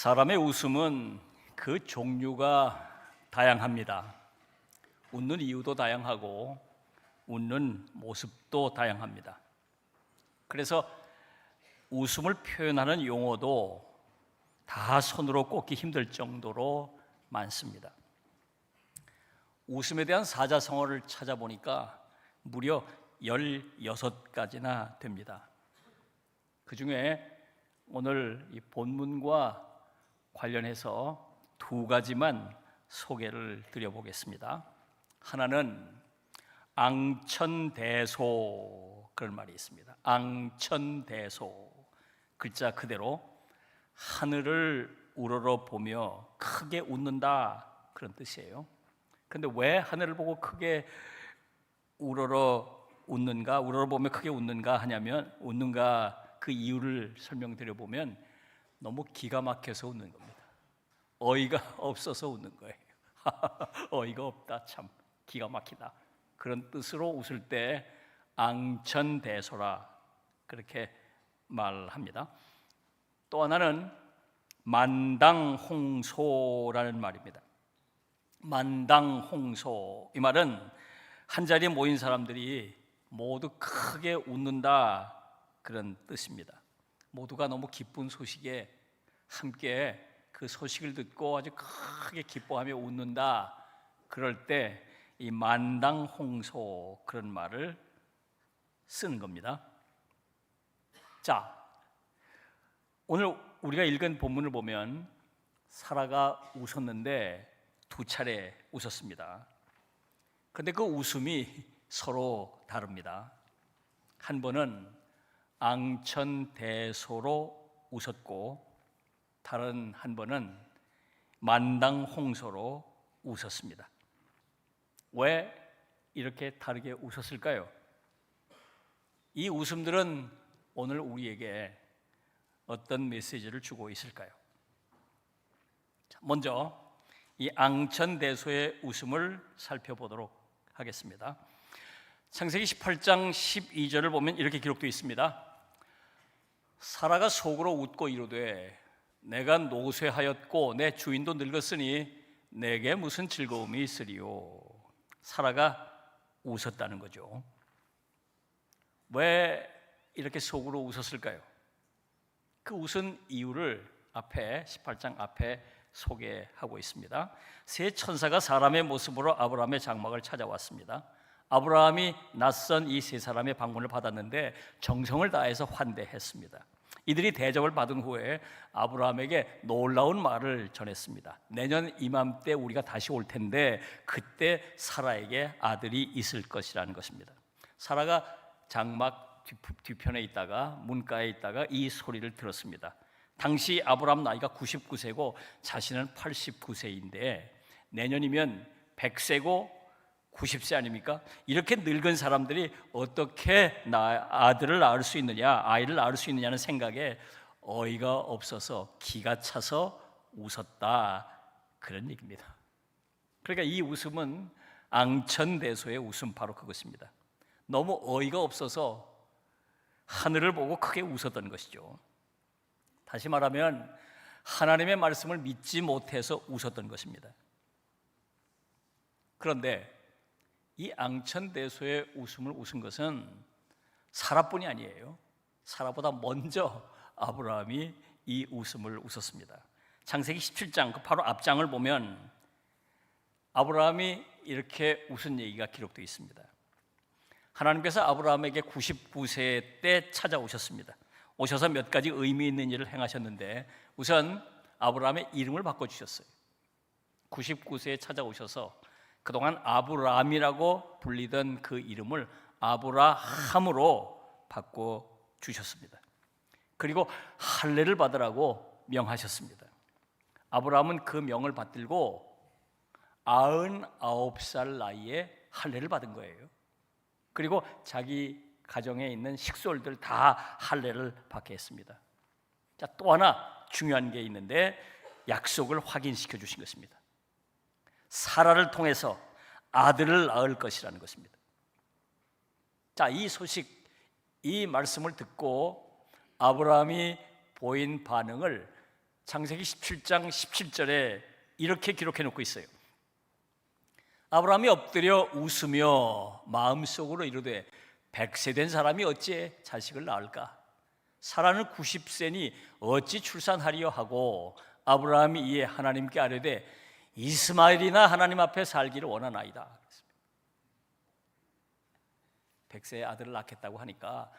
사람의 웃음은 그 종류가 다양합니다. 웃는 이유도 다양하고 웃는 모습도 다양합니다. 그래서 웃음을 표현하는 용어도 다 손으로 꼽기 힘들 정도로 많습니다. 웃음에 대한 사자성어를 찾아보니까 무려 16가지나 됩니다. 그 중에 오늘 이 본문과 관련해서 두 가지만 소개를 드려보겠습니다. 하나는 앙천대소 그런 말이 있습니다. 앙천대소 글자 그대로 하늘을 우러러 보며 크게 웃는다 그런 뜻이에요. 그런데 왜 하늘을 보고 크게 우러러 웃는가, 우러러 보며 크게 웃는가 하냐면 웃는가 그 이유를 설명드려 보면 너무 기가 막혀서 웃는 겁니다. 어이가 없어서 웃는 거예요. 어이가 없다 참 기가 막히다 그런 뜻으로 웃을 때 앙천대소라 그렇게 말합니다. 또 하나는 만당홍소라는 말입니다. 만당홍소 이 말은 한 자리에 모인 사람들이 모두 크게 웃는다 그런 뜻입니다. 모두가 너무 기쁜 소식에 함께 그 소식을 듣고 아주 크게 기뻐하며 웃는다. 그럴 때 이 만당홍소 그런 말을 쓰는 겁니다. 자, 오늘 우리가 읽은 본문을 보면 사라가 웃었는데 두 차례 웃었습니다. 근데 그 웃음이 서로 다릅니다. 한 번은 앙천대소로 웃었고 다른 한 번은 만당홍소로 웃었습니다. 왜 이렇게 다르게 웃었을까요? 이 웃음들은 오늘 우리에게 어떤 메시지를 주고 있을까요? 먼저 이 앙천대소의 웃음을 살펴보도록 하겠습니다. 창세기 18장 12절을 보면 이렇게 기록되어 있습니다. 사라가 속으로 웃고 이르되 내가 노쇠하였고 내 주인도 늙었으니 내게 무슨 즐거움이 있으리요. 사라가 웃었다는 거죠. 왜 이렇게 속으로 웃었을까요? 그 웃은 이유를 앞에 18장 앞에 소개하고 있습니다. 세 천사가 사람의 모습으로 아브라함의 장막을 찾아왔습니다. 아브라함이 낯선 이 세 사람의 방문을 받았는데 정성을 다해서 환대했습니다. 이들이 대접을 받은 후에 아브라함에게 놀라운 말을 전했습니다. 내년 이맘때 우리가 다시 올 텐데 그때 사라에게 아들이 있을 것이라는 것입니다. 사라가 장막 뒤편에 있다가 문가에 있다가 이 소리를 들었습니다. 당시 아브라함 나이가 99세고 자신은 89세인데 내년이면 100세고 90세 아닙니까? 이렇게 늙은 사람들이 어떻게 나 아들을 낳을 수 있느냐, 아이를 낳을 수 있느냐는 생각에 어이가 없어서 기가 차서 웃었다 그런 얘기입니다. 그러니까 이 웃음은 앙천대소의 웃음 바로 그것입니다. 너무 어이가 없어서 하늘을 보고 크게 웃었던 것이죠. 다시 말하면 하나님의 말씀을 믿지 못해서 웃었던 것입니다. 그런데 이 앙천대소의 웃음을 웃은 것은 사라뿐이 아니에요. 사라보다 먼저 아브라함이 이 웃음을 웃었습니다. 창세기 17장 그 바로 앞장을 보면 아브라함이 이렇게 웃은 얘기가 기록되어 있습니다. 하나님께서 아브라함에게 99세 때 찾아오셨습니다. 오셔서 몇 가지 의미 있는 일을 행하셨는데 우선 아브라함의 이름을 바꿔 주셨어요. 99세에 찾아오셔서 그동안 아브라함이라고 불리던 그 이름을 아브라함으로 바꿔 주셨습니다. 그리고 할례를 받으라고 명하셨습니다. 아브라함은 그 명을 받들고 99살 나이에 할례를 받은 거예요. 그리고 자기 가정에 있는 식솔들 다 할례를 받게 했습니다. 자, 또 하나 중요한 게 있는데 약속을 확인시켜 주신 것입니다. 사라를 통해서 아들을 낳을 것이라는 것입니다. 자, 이 소식, 이 말씀을 듣고 아브라함이 보인 반응을 창세기 17장 17절에 이렇게 기록해 놓고 있어요. 아브라함이 엎드려 웃으며 마음속으로 이르되 백세 된 사람이 어찌 자식을 낳을까? 사라는 90세니 어찌 출산하리요 하고 아브라함이 이에 하나님께 아뢰되 이스마엘이나 하나님 앞에 살기를 원하나이다. 백세의 아들을 낳겠다고 하니까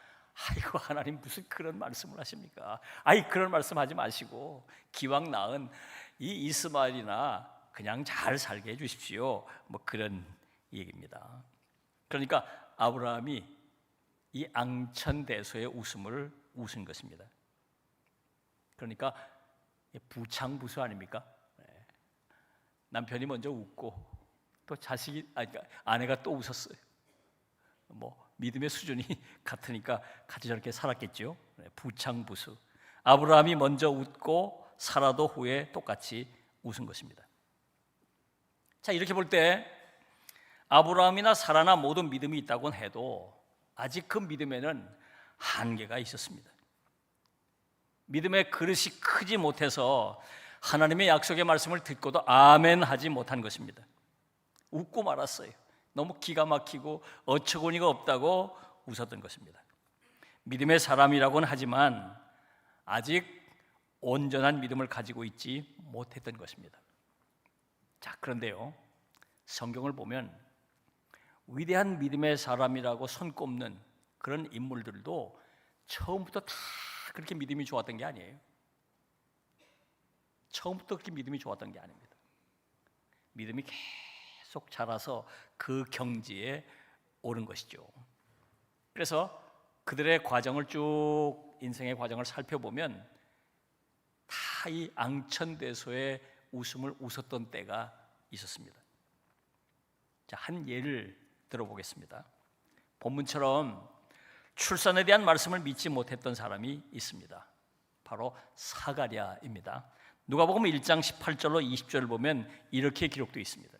아이고 하나님 무슨 그런 말씀을 하십니까? 아이 그런 말씀하지 마시고 기왕 낳은 이 이스마엘이나 그냥 잘 살게 해주십시오. 뭐 그런 얘기입니다. 그러니까 아브라함이 이 앙천대소의 웃음을 웃은 것입니다. 그러니까 부창부수 아닙니까? 네. 남편이 먼저 웃고 또 자식이 아니 그러니까 아내가 또 웃었어요. 뭐 믿음의 수준이 같으니까 같이 저렇게 살았겠죠. 네, 부창부수. 아브라함이 먼저 웃고 사라도 후에 똑같이 웃은 것입니다. 자 이렇게 볼 때 아브라함이나 사라나 모든 믿음이 있다곤 해도 아직 그 믿음에는 한계가 있었습니다. 믿음의 그릇이 크지 못해서 하나님의 약속의 말씀을 듣고도 아멘 하지 못한 것입니다. 웃고 말았어요. 너무 기가 막히고 어처구니가 없다고 웃었던 것입니다. 믿음의 사람이라고는 하지만 아직 온전한 믿음을 가지고 있지 못했던 것입니다. 자, 그런데요. 성경을 보면 위대한 믿음의 사람이라고 손꼽는 그런 인물들도 처음부터 다 그렇게 믿음이 좋았던 게 아니에요. 처음부터 그렇게 믿음이 좋았던 게 아닙니다. 믿음이 계속 자라서 그 경지에 오른 것이죠. 그래서 그들의 과정을 쭉 인생의 과정을 살펴보면 다 이 앙천대소의 웃음을 웃었던 때가 있었습니다. 자, 한 예를 들어보겠습니다. 본문처럼 출산에 대한 말씀을 믿지 못했던 사람이 있습니다. 바로 사가랴입니다. 누가복음 1장 18절로 20절을 보면 이렇게 기록되어 있습니다.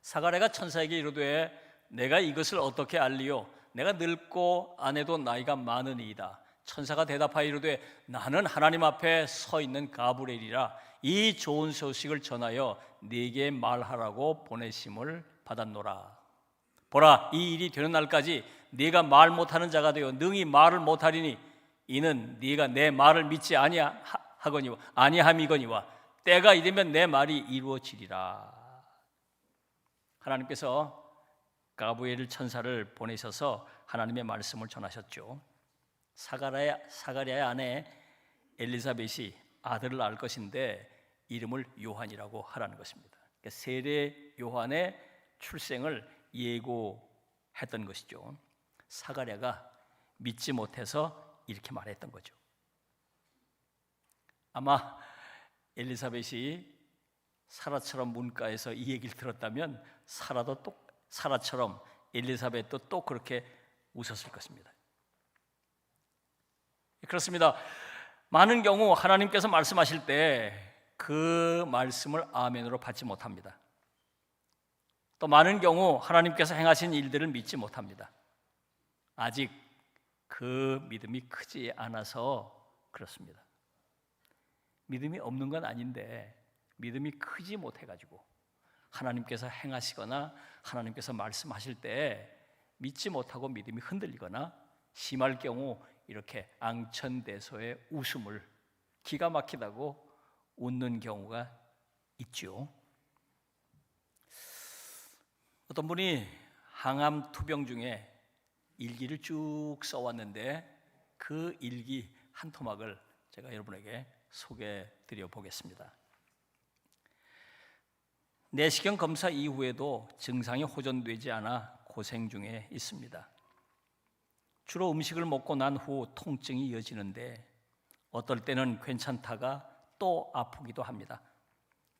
사가랴가 천사에게 이르되 내가 이것을 어떻게 알리요 내가 늙고 아내도 나이가 많으니이다. 천사가 대답하여 이르되 나는 하나님 앞에 서 있는 가브리엘이라 이 좋은 소식을 전하여 네게 말하라고 보내심을 받았노라. 보라 이 일이 되는 날까지 네가 말 못하는 자가 되어 능히 말을 못하리니 이는 네가 내 말을 믿지 아니하 거니와 아니함이거니와 때가 이르면 내 말이 이루어지리라. 하나님께서 가브리엘 천사를 보내셔서 하나님의 말씀을 전하셨죠. 사가랴의, 사가랴의 아내 엘리사벳이 아들을 낳을 것인데 이름을 요한이라고 하라는 것입니다. 그러니까 세례 요한의 출생을 예고했던 것이죠. 사가랴가 믿지 못해서 이렇게 말했던 거죠. 아마 엘리사벳이 사라처럼 문가에서 이 얘기를 들었다면 사라도 또 사라처럼 엘리사벳도 또 그렇게 웃었을 것입니다. 그렇습니다. 많은 경우 하나님께서 말씀하실 때 그 말씀을 아멘으로 받지 못합니다. 또 많은 경우 하나님께서 행하신 일들을 믿지 못합니다. 아직 그 믿음이 크지 않아서 그렇습니다. 믿음이 없는 건 아닌데 믿음이 크지 못해 가지고 하나님께서 행하시거나 하나님께서 말씀하실 때 믿지 못하고 믿음이 흔들리거나 심할 경우 이렇게 앙천대소의 웃음을 기가 막히다고 웃는 경우가 있죠. 어떤 분이 항암 투병 중에 일기를 쭉 써왔는데 그 일기 한 토막을 제가 여러분에게 소개해 드려 보겠습니다. 내시경 검사 이후에도 증상이 호전되지 않아 고생 중에 있습니다. 주로 음식을 먹고 난 후 통증이 이어지는데 어떨 때는 괜찮다가 또 아프기도 합니다.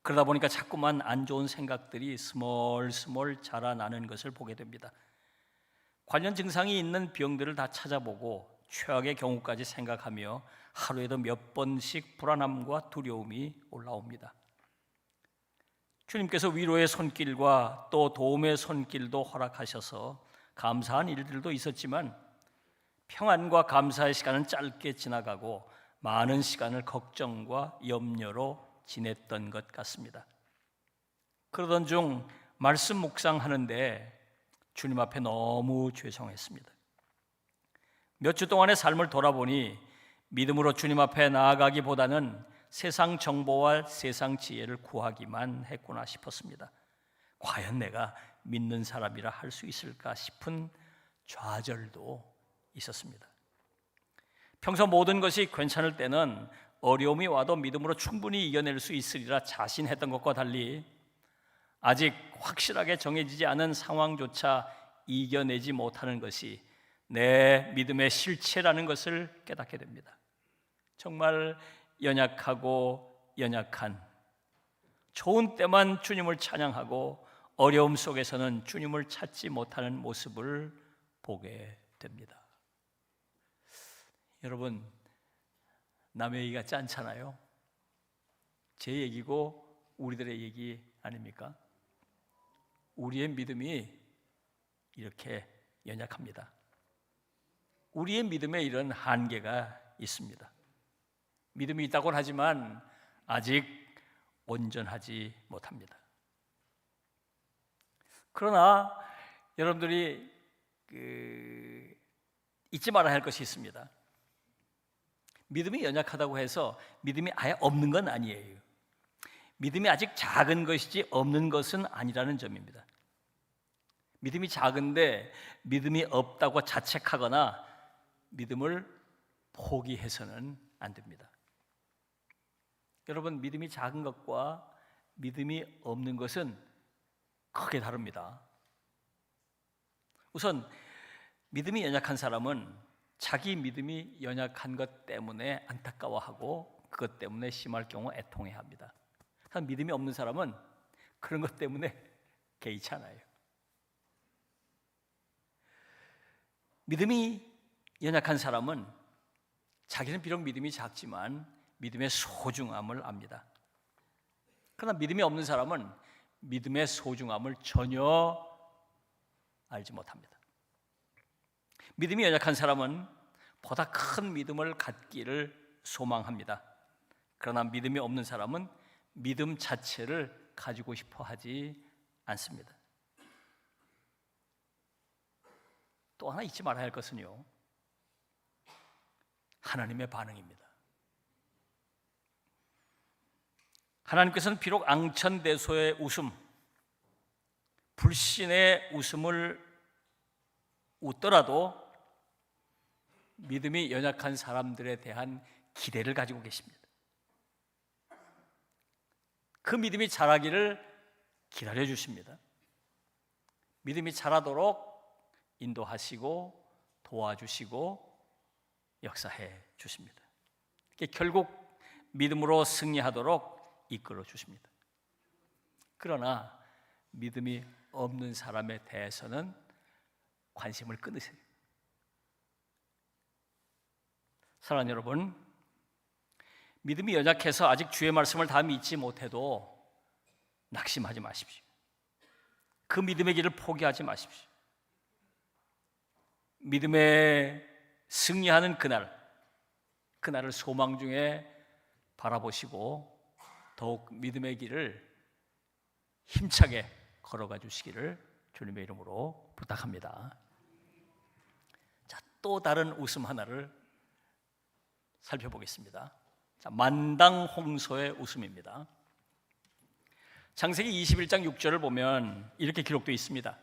그러다 보니까 자꾸만 안 좋은 생각들이 스멀스멀 자라나는 것을 보게 됩니다. 관련 증상이 있는 병들을 다 찾아보고 최악의 경우까지 생각하며 하루에도 몇 번씩 불안함과 두려움이 올라옵니다. 주님께서 위로의 손길과 또 도움의 손길도 허락하셔서 감사한 일들도 있었지만 평안과 감사의 시간은 짧게 지나가고 많은 시간을 걱정과 염려로 지냈던 것 같습니다. 그러던 중 말씀 묵상하는데 주님 앞에 너무 죄송했습니다. 몇 주 동안의 삶을 돌아보니 믿음으로 주님 앞에 나아가기보다는 세상 정보와 세상 지혜를 구하기만 했구나 싶었습니다. 과연 내가 믿는 사람이라 할 수 있을까 싶은 좌절도 있었습니다. 평소 모든 것이 괜찮을 때는 어려움이 와도 믿음으로 충분히 이겨낼 수 있으리라 자신했던 것과 달리 아직 확실하게 정해지지 않은 상황조차 이겨내지 못하는 것이 내 믿음의 실체라는 것을 깨닫게 됩니다. 정말 연약하고 연약한 좋은 때만 주님을 찬양하고 어려움 속에서는 주님을 찾지 못하는 모습을 보게 됩니다. 여러분 남의 얘기가 짠잖아요. 제 얘기고 우리들의 얘기 아닙니까? 우리의 믿음이 이렇게 연약합니다. 우리의 믿음에 이런 한계가 있습니다. 믿음이 있다고는 하지만 아직 온전하지 못합니다. 그러나 여러분들이 그 잊지 말아야 할 것이 있습니다. 믿음이 연약하다고 해서 믿음이 아예 없는 건 아니에요. 믿음이 아직 작은 것이지 없는 것은 아니라는 점입니다. 믿음이 작은데 믿음이 없다고 자책하거나 믿음을 포기해서는 안 됩니다. 여러분, 믿음이 작은 것과 믿음이 없는 것은 크게 다릅니다. 우선 믿음이 연약한 사람은 자기 믿음이 연약한 것 때문에 안타까워하고 그것 때문에 심할 경우 애통해 합니다. 믿음이 없는 사람은 그런 것 때문에 개의치 않아요. 믿음이 연약한 사람은 자기는 비록 믿음이 작지만 믿음의 소중함을 압니다. 그러나 믿음이 없는 사람은 믿음의 소중함을 전혀 알지 못합니다. 믿음이 연약한 사람은 보다 큰 믿음을 갖기를 소망합니다. 그러나 믿음이 없는 사람은 믿음 자체를 가지고 싶어 하지 않습니다. 또 하나 잊지 말아야 할 것은요. 하나님의 반응입니다. 하나님께서는 비록 앙천대소의 웃음, 불신의 웃음을 웃더라도 믿음이 연약한 사람들에 대한 기대를 가지고 계십니다. 그 믿음이 자라기를 기다려 주십니다. 믿음이 자라도록 인도하시고 도와주시고 역사해 주십니다. 결국 믿음으로 승리하도록 이끌어 주십니다. 그러나 믿음이 없는 사람에 대해서는 관심을 끊으세요. 사랑하는 여러분, 믿음이 연약해서 아직 주의 말씀을 다 믿지 못해도 낙심하지 마십시오. 그 믿음의 길을 포기하지 마십시오. 믿음에 승리하는 그날, 그날을 소망 중에 바라보시고 더욱 믿음의 길을 힘차게 걸어가 주시기를 주님의 이름으로 부탁합니다. 자, 또 다른 웃음 하나를 살펴보겠습니다. 자, 만당 홍소의 웃음입니다. 창세기 21장 6절을 보면 이렇게 기록되어 있습니다.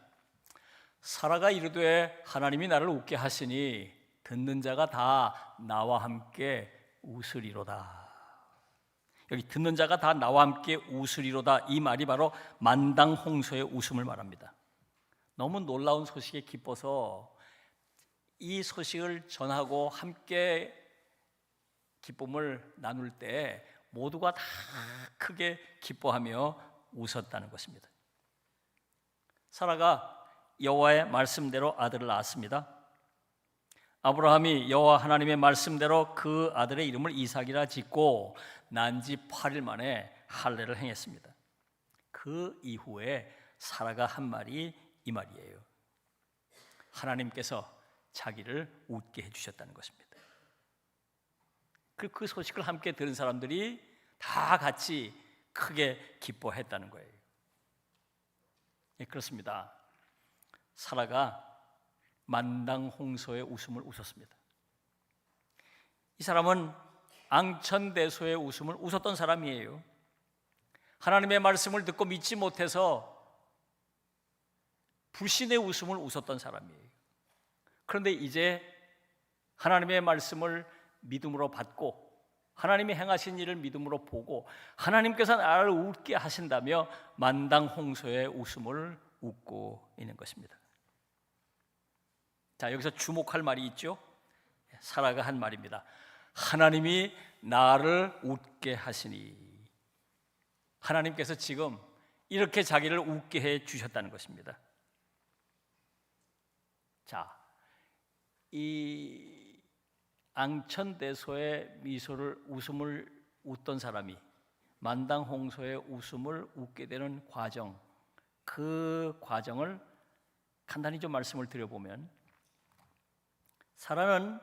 사라가 이르되 하나님이 나를 웃게 하시니 듣는 자가 다 나와 함께 웃으리로다. 여기 듣는 자가 다 나와 함께 웃으리로다. 이 말이 바로 만당 홍소의 웃음을 말합니다. 너무 놀라운 소식에 기뻐서 이 소식을 전하고 함께 기쁨을 나눌 때 모두가 다 크게 기뻐하며 웃었다는 것입니다. 사라가 여호와의 말씀대로 아들을 낳았습니다. 아브라함이 여호와 하나님의 말씀대로 그 아들의 이름을 이삭이라 짓고 난지 8일 만에 할례를 행했습니다. 그 이후에 사라가 한 말이 이 말이에요. 하나님께서 자기를 웃게 해 주셨다는 것입니다. 그, 그 소식을 함께 들은 사람들이 다 같이 크게 기뻐했다는 거예요. 예, 그렇습니다. 사라가 만당 홍소의 웃음을 웃었습니다. 이 사람은 앙천대소의 웃음을 웃었던 사람이에요. 하나님의 말씀을 듣고 믿지 못해서 불신의 웃음을 웃었던 사람이에요. 그런데 이제 하나님의 말씀을 믿음으로 받고 하나님이 행하신 일을 믿음으로 보고 하나님께서 나를 웃게 하신다며 만당 홍소의 웃음을 웃고 있는 것입니다. 자, 여기서 주목할 말이 있죠. 사라가 한 말입니다. 하나님이 나를 웃게 하시니 하나님께서 지금 이렇게 자기를 웃게 해 주셨다는 것입니다. 자, 이 앙천대소의 미소를 웃음을 웃던 사람이 만당홍소의 웃음을 웃게 되는 과정, 그 과정을 간단히 좀 말씀을 드려보면 사라는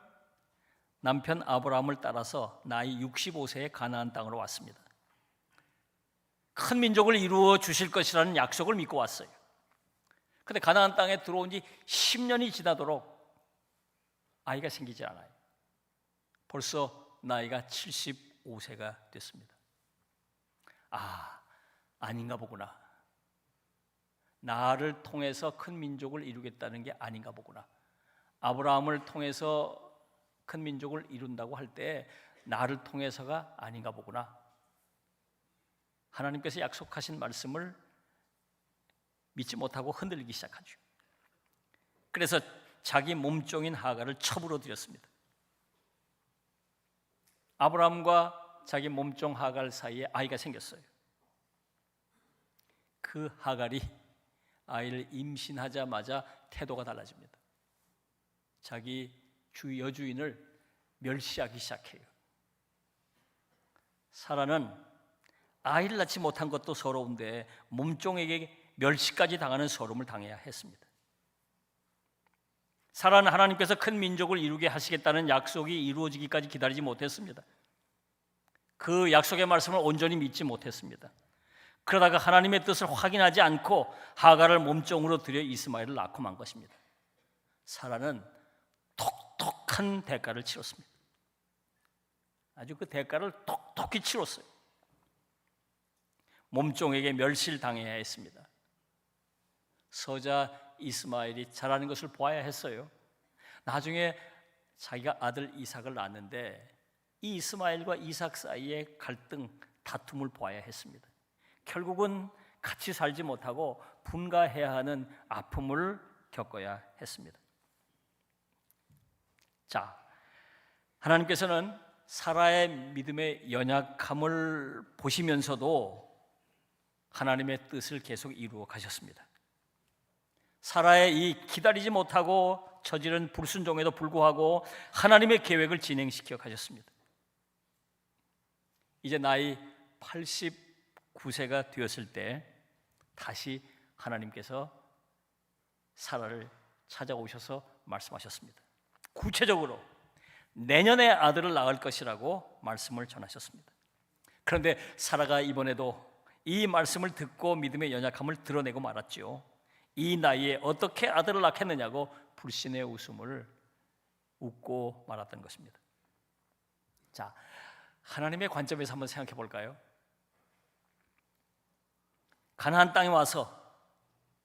남편 아브라함을 따라서 나이 65세에 가나안 땅으로 왔습니다. 큰 민족을 이루어 주실 것이라는 약속을 믿고 왔어요. 근데 가나안 땅에 들어온 지 10년이 지나도록 아이가 생기지 않아요. 벌써 나이가 75세가 됐습니다. 아, 아닌가 보구나. 나를 통해서 큰 민족을 이루겠다는 게 아닌가 보구나. 아브라함을 통해서 큰 민족을 이룬다고 할 때 나를 통해서가 아닌가 보구나. 하나님께서 약속하신 말씀을 믿지 못하고 흔들리기 시작하죠. 그래서 자기 몸종인 하가를 첩으로 들였습니다. 아브라함과 자기 몸종 하갈 사이에 아이가 생겼어요. 그 하갈이 아이를 임신하자마자 태도가 달라집니다. 자기 주 여주인을 멸시하기 시작해요. 사라는 아이를 낳지 못한 것도 서러운데 몸종에게 멸시까지 당하는 서름을 당해야 했습니다. 사라는 하나님께서 큰 민족을 이루게 하시겠다는 약속이 이루어지기까지 기다리지 못했습니다. 그 약속의 말씀을 온전히 믿지 못했습니다. 그러다가 하나님의 뜻을 확인하지 않고 하가를 몸종으로 들여 이스마엘을 낳고 만 것입니다. 사라는 톡톡한 대가를 치렀습니다. 아주 그 대가를 톡톡히 치렀어요. 몸종에게 멸실 당해야 했습니다. 서자 이스마엘이 자라는 것을 보아야 했어요. 나중에 자기가 아들 이삭을 낳았는데 이 이스마엘과 이삭 사이의 갈등, 다툼을 보아야 했습니다. 결국은 같이 살지 못하고 분가해야 하는 아픔을 겪어야 했습니다. 자, 하나님께서는 사라의 믿음의 연약함을 보시면서도 하나님의 뜻을 계속 이루어 가셨습니다. 사라의 이 기다리지 못하고 저지른 불순종에도 불구하고 하나님의 계획을 진행시켜 가셨습니다. 이제 나이 89세가 되었을 때 다시 하나님께서 사라를 찾아오셔서 말씀하셨습니다. 구체적으로 내년에 아들을 낳을 것이라고 말씀을 전하셨습니다. 그런데 사라가 이번에도 이 말씀을 듣고 믿음의 연약함을 드러내고 말았지요. 이 나이에 어떻게 아들을 낳겠느냐고 불신의 웃음을 웃고 말았던 것입니다. 자, 하나님의 관점에서 한번 생각해 볼까요? 가나안 땅에 와서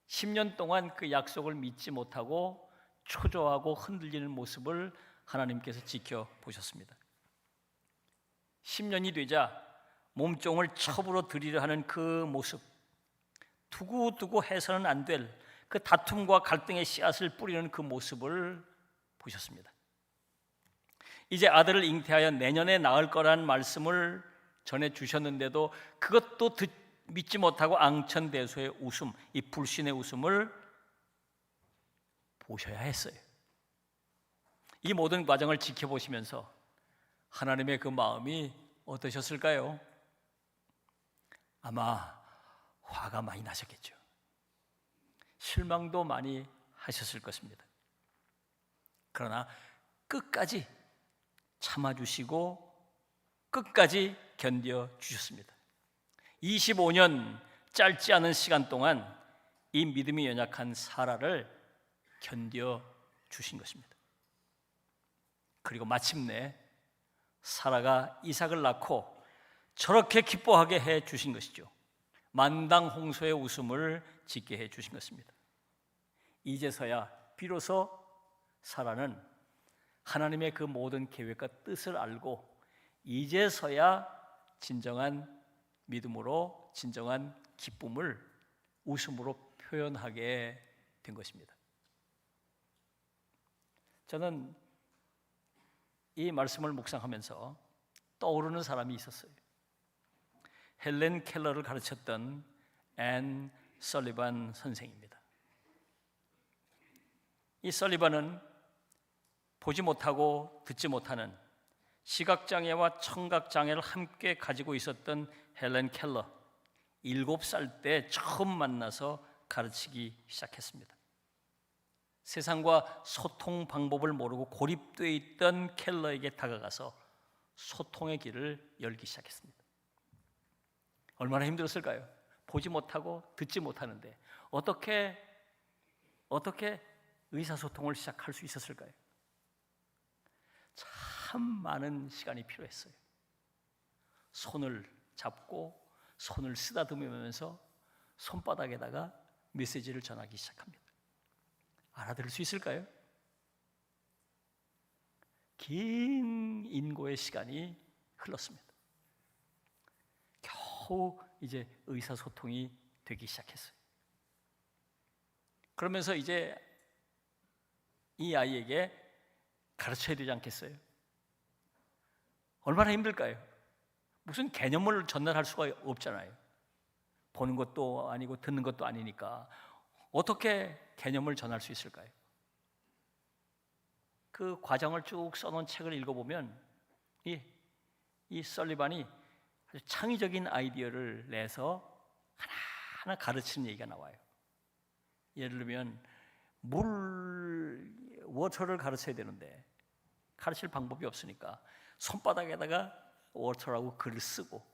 10년 동안 그 약속을 믿지 못하고 초조하고 흔들리는 모습을 하나님께서 지켜 보셨습니다. 10년이 되자 몸종을 첩으로 들이려 하는 그 모습, 두고두고 해서는 안 될 그 다툼과 갈등의 씨앗을 뿌리는 그 모습을 보셨습니다. 이제 아들을 잉태하여 내년에 낳을 거란 말씀을 전해 주셨는데도 그것도 듣, 믿지 못하고 앙천대소의 웃음, 이 불신의 웃음을 보셔야 했어요. 이 모든 과정을 지켜보시면서 하나님의 그 마음이 어떠셨을까요? 아마 화가 많이 나셨겠죠. 실망도 많이 하셨을 것입니다. 그러나 끝까지 참아주시고 끝까지 견뎌 주셨습니다. 25년 짧지 않은 시간 동안 이 믿음이 연약한 사라를 견뎌 주신 것입니다. 그리고 마침내 사라가 이삭을 낳고 저렇게 기뻐하게 해 주신 것이죠. 만당 홍소의 웃음을 짓게 해 주신 것입니다. 이제서야 비로소 사라는 하나님의 그 모든 계획과 뜻을 알고 이제서야 진정한 믿음으로 진정한 기쁨을 웃음으로 표현하게 된 것입니다. 저는 이 말씀을 묵상하면서 떠오르는 사람이 있었어요. 헬렌 켈러를 가르쳤던 앤 설리반 선생입니다. 이 설리반은 보지 못하고 듣지 못하는 시각장애와 청각장애를 함께 가지고 있었던 헬렌 켈러 일곱 살 때 처음 만나서 가르치기 시작했습니다. 세상과 소통 방법을 모르고 고립되어 있던 켈러에게 다가가서 소통의 길을 열기 시작했습니다. 얼마나 힘들었을까요? 보지 못하고 듣지 못하는데 어떻게 어떻게 의사소통을 시작할 수 있었을까요? 참 많은 시간이 필요했어요. 손을 잡고 손을 쓰다듬으면서 손바닥에다가 메시지를 전하기 시작합니다. 알아들을 수 있을까요? 긴 인고의 시간이 흘렀습니다. 겨우 이제 의사소통이 되기 시작했어요. 그러면서 이제 이 아이에게 가르쳐야 되지 않겠어요? 얼마나 힘들까요? 무슨 개념을 전달할 수가 없잖아요. 보는 것도 아니고 듣는 것도 아니니까 어떻게 개념을 전할 수 있을까요? 그 과정을 쭉 써놓은 책을 읽어보면 이, 이 설리반이 아주 창의적인 아이디어를 내서 하나하나 가르치는 얘기가 나와요. 예를 들면 물 워터를 가르쳐야 되는데 가르칠 방법이 없으니까 손바닥에다가 워터라고 글을 쓰고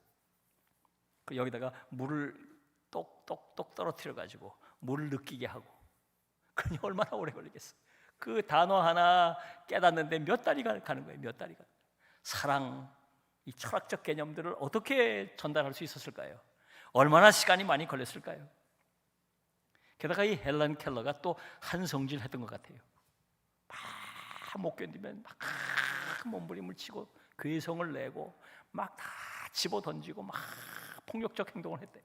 그 여기다가 물을 똑똑똑 떨어뜨려 가지고 물을 느끼게 하고 그니 얼마나 오래 걸리겠어. 그 단어 하나 깨닫는데 몇 달이 가는 거예요. 몇 달이 가. 사랑 이 철학적 개념들을 어떻게 전달할 수 있었을까요? 얼마나 시간이 많이 걸렸을까요? 게다가 이 헬란 켈러가 또 한성질 했던 것 같아요. 막 못 견디면 막 몸부림을 치고 괴성을 내고 막 다 집어 던지고 막 폭력적 행동을 했대요.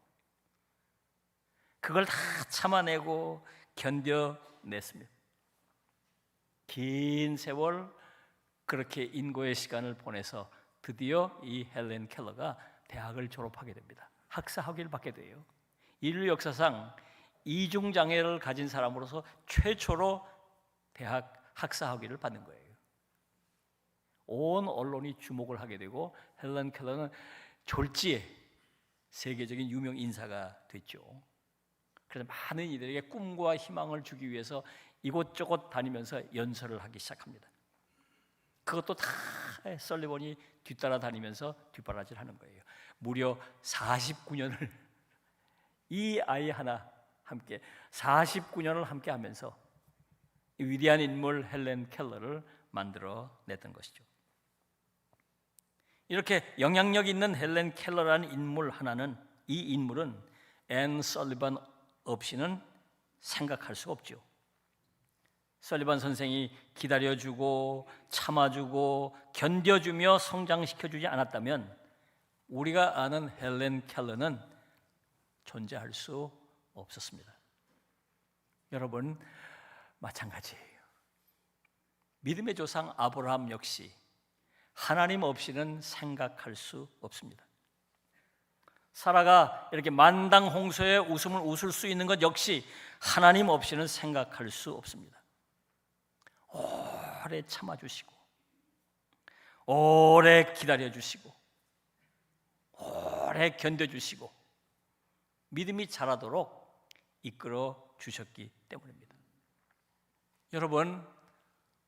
그걸 다 참아내고 견뎌냈습니다. 긴 세월 그렇게 인고의 시간을 보내서 드디어 이 헬렌 켈러가 대학을 졸업하게 됩니다. 학사 학위를 받게 돼요. 인류 역사상 이중 장애를 가진 사람으로서 최초로 대학 학사 학위를 받는 거예요. 온 언론이 주목을 하게 되고 헬렌 켈러는 졸지에 세계적인 유명 인사가 됐죠. 그래서 많은 이들에게 꿈과 희망을 주기 위해서 이곳저곳 다니면서 연설을 하기 시작합니다. 그것도 다 설리번이 뒤따라 다니면서 뒷바라지를 하는 거예요. 무려 49년을 이 아이 하나 함께 49년을 함께 하면서 위대한 인물 헬렌 켈러를 만들어 냈던 것이죠. 이렇게 영향력 있는 헬렌 켈러라는 인물 하나는 이 인물은 앤 설리반 없이는 생각할 수가 없죠. 설리반 선생이 기다려주고 참아주고 견뎌주며 성장시켜주지 않았다면 우리가 아는 헬렌 켈러는 존재할 수 없었습니다. 여러분 마찬가지예요. 믿음의 조상 아브라함 역시 하나님 없이는 생각할 수 없습니다. 사라가 이렇게 만당 홍소의 웃음을 웃을 수 있는 것 역시 하나님 없이는 생각할 수 없습니다. 오래 참아주시고, 오래 기다려주시고, 오래 견뎌주시고, 믿음이 자라도록 이끌어 주셨기 때문입니다. 여러분,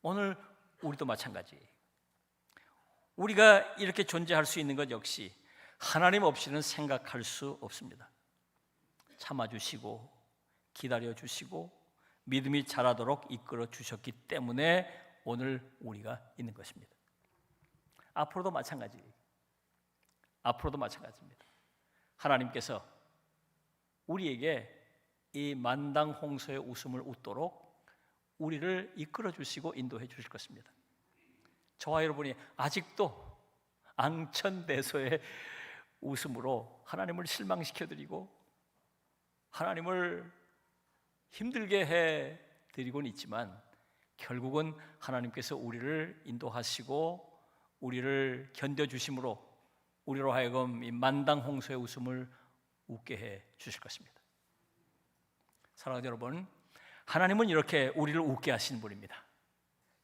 오늘 우리도 마찬가지예요. 우리가 이렇게 존재할 수 있는 것 역시 하나님 없이는 생각할 수 없습니다. 참아주시고 기다려주시고 믿음이 자라도록 이끌어 주셨기 때문에 오늘 우리가 있는 것입니다. 앞으로도 마찬가지. 앞으로도 마찬가지입니다. 하나님께서 우리에게 이 만당 홍소의 웃음을 웃도록 우리를 이끌어 주시고 인도해 주실 것입니다. 저와 여러분이 아직도 앙천대소의 웃음으로 하나님을 실망시켜 드리고 하나님을 힘들게 해 드리곤 있지만 결국은 하나님께서 우리를 인도하시고 우리를 견뎌 주심으로 우리로 하여금 이 만당 홍소의 웃음을 웃게 해 주실 것입니다. 사랑하는 여러분, 하나님은 이렇게 우리를 웃게 하신 분입니다.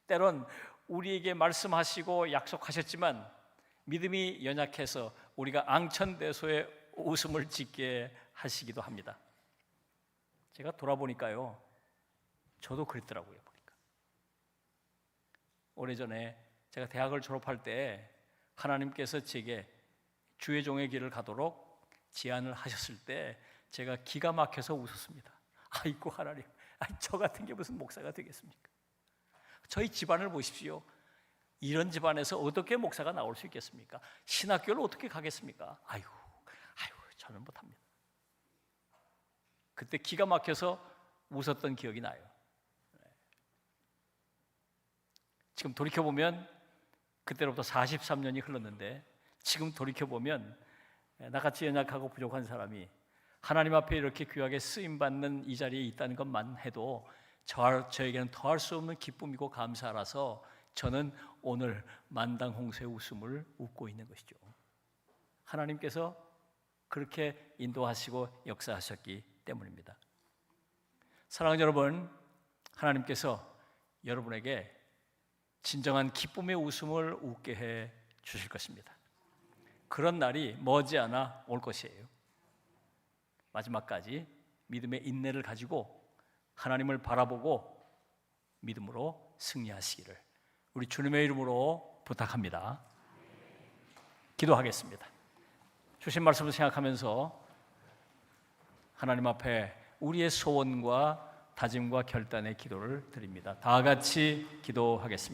때론 우리에게 말씀하시고 약속하셨지만 믿음이 연약해서 우리가 앙천대소의 웃음을 짓게 하시기도 합니다. 제가 돌아보니까요, 저도 그랬더라고요. 보니까 오래전에 제가 대학을 졸업할 때 하나님께서 제게 주의 종의 길을 가도록 제안을 하셨을 때 제가 기가 막혀서 웃었습니다. 아이고 하나님, 아이, 저 같은 게 무슨 목사가 되겠습니까? 저희 집안을 보십시오. 이런 집안에서 어떻게 목사가 나올 수 있겠습니까? 신학교를 어떻게 가겠습니까? 아이고, 아이고, 저는 못합니다. 그때 기가 막혀서 웃었던 기억이 나요. 네. 지금 돌이켜 보면 그때로부터 43년이 흘렀는데 지금 돌이켜 보면 나같이 연약하고 부족한 사람이 하나님 앞에 이렇게 귀하게 쓰임 받는 이 자리에 있다는 것만 해도 저, 저에게는 더할 수 없는 기쁨이고 감사라서 저는 오늘 만당 홍수의 웃음을 웃고 있는 것이죠. 하나님께서 그렇게 인도하시고 역사하셨기 때문입니다. 사랑하는 여러분, 하나님께서 여러분에게 진정한 기쁨의 웃음을 웃게 해 주실 것입니다. 그런 날이 머지않아 올 것이에요. 마지막까지 믿음의 인내를 가지고 하나님을 바라보고 믿음으로 승리하시기를 우리 주님의 이름으로 부탁합니다. 기도하겠습니다. 주신 말씀을 생각하면서 하나님 앞에 우리의 소원과 다짐과 결단의 기도를 드립니다. 다 같이 기도하겠습니다.